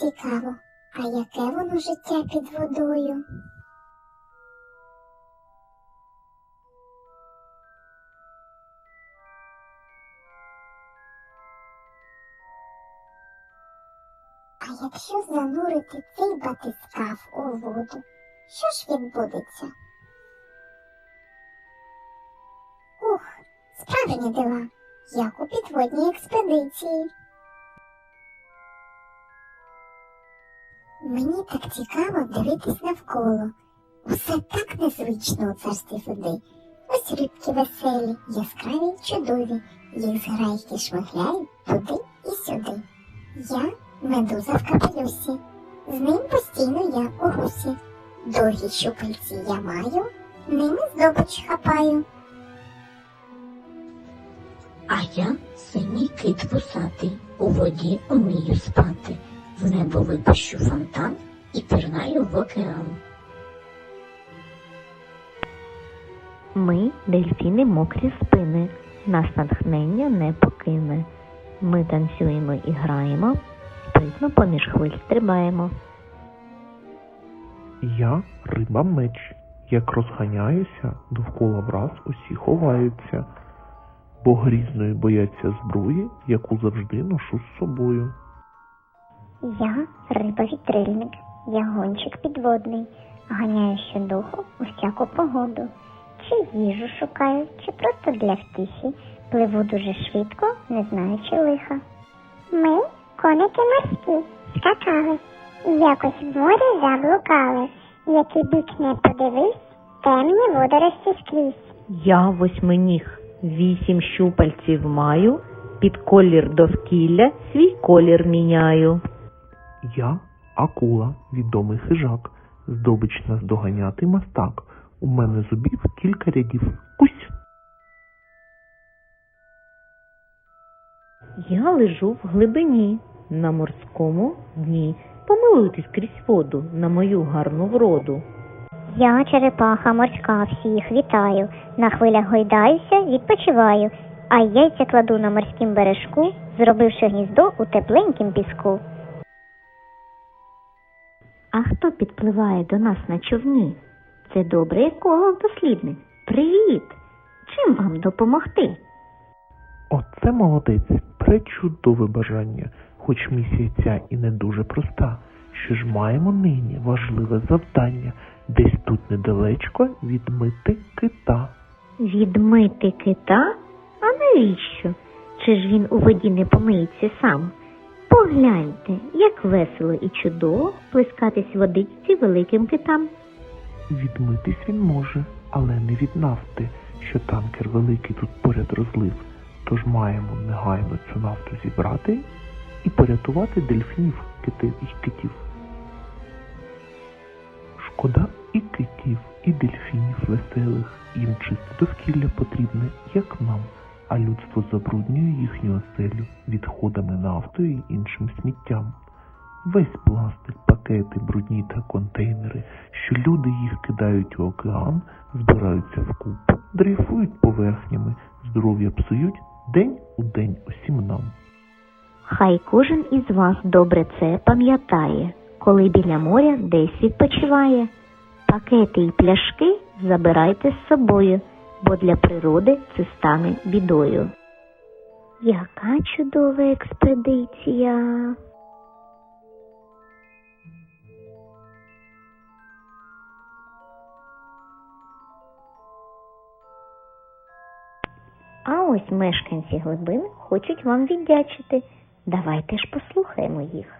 Цікаво, а яке воно життя під водою? А якщо занурити цей батискаф у воду, що ж відбудеться? Ух, справжні дива, як у підводній експедиції. Мені так цікаво дивитись навколо. Усе так незвично у царстві води. Ось рибки веселі, яскраві й чудові, їх зграйки шмигляють туди і сюди. Я медуза в капелюсі, з ним постійно я у русі. Довгі щупальці я маю, ними здобич хапаю. А я синій кит вусатий, у воді умію спати, в небо випущу фонтан і пірнаю в океан. Ми, дельфіни мокрі спини, нас натхнення не покине. Ми танцюємо і граємо, спритно поміж хвиль стрибаємо. Я риба меч. Як розганяюся, довкола враз усі ховаються, бо грізної бояться зброї, яку завжди ношу з собою. Я риба вітрильник, я гонщик підводний, ганяю щодуху у всяку погоду. Чи їжу шукаю, чи просто для втіхи, пливу дуже швидко, не знаючи лиха. Ми, коники морські, скакали, і якось в морі заблукали, який бік не подивись, темні водорості скрізь. Я восьминіг, вісім щупальців маю, під колір довкілля свій колір міняю. Я акула, відомий хижак, здобич наздоганяти мастак. У мене зубів кілька рядів. Кусь! Я лежу в глибині, на морському дні. Помилуйтесь крізь воду на мою гарну вроду. Я черепаха морська, всіх вітаю, на хвилях гойдаюся, відпочиваю, а яйця кладу на морськім бережку, зробивши гніздо у тепленькім піску. А хто підпливає до нас на човні? Це добре якого дослідник. Привіт! Чим вам допомогти? Оце молодець, пречудове бажання, хоч місія ця і не дуже проста. Що ж маємо нині важливе завдання десь тут недалечко відмити кита. Відмити кита? А навіщо? Чи ж він у воді не помиється сам? Погляньте, як весело і чудово плескатись водичці великим китам. Відмитись він може, але не від нафти, що танкер великий тут поряд розлив. Тож маємо негайно цю нафту зібрати і порятувати дельфінів, китів і китів. Шкода і китів, і дельфінів веселих, їм чисте довкілля потрібне, як нам, а людство забруднює їхню оселю відходами нафтою і іншим сміттям. Весь пластик, пакети, брудні та контейнери, що люди їх кидають у океан, збираються вкупу, дрейфують поверхнями, здоров'я псують день у день усім нам. Хай кожен із вас добре це пам'ятає, коли біля моря десь відпочиває. Пакети й пляшки забирайте з собою, бо для природи це стане бідою. Яка чудова експедиція! А ось мешканці глибин хочуть вам віддячити. Давайте ж послухаємо їх.